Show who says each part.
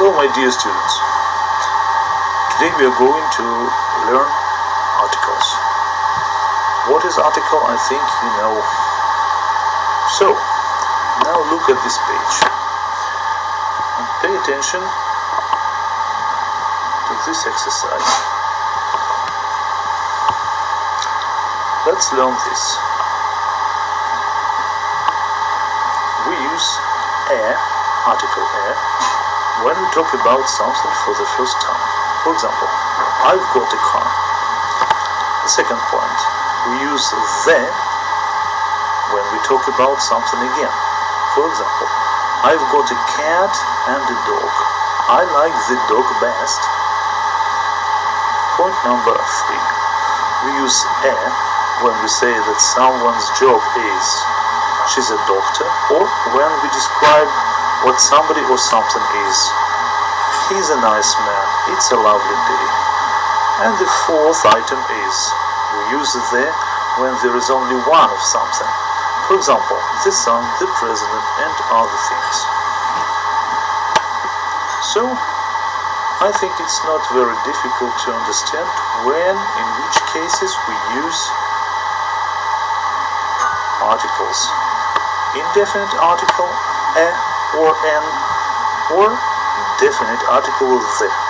Speaker 1: Hello my dear students. Today we are going to learn articles. What is article? I think you know. So, now look at this page and pay attention to this exercise. Let's learn this. We use a, article a, when we talk about something for the first time. For example, I've got a car. The second point, we use the when we talk about something again. For example, I've got a cat and a dog. I like the dog best. Point number three. We use a when we say that someone's job is she's a doctor or when we describe what somebody or something is. He's a nice man. It's a lovely day. And the fourth item is we use the when there is only one of something. For example, the sun, the president, and other things. So, I think it's not very difficult to understand when, in which cases we use articles. Indefinite article, a or an, or definite article the.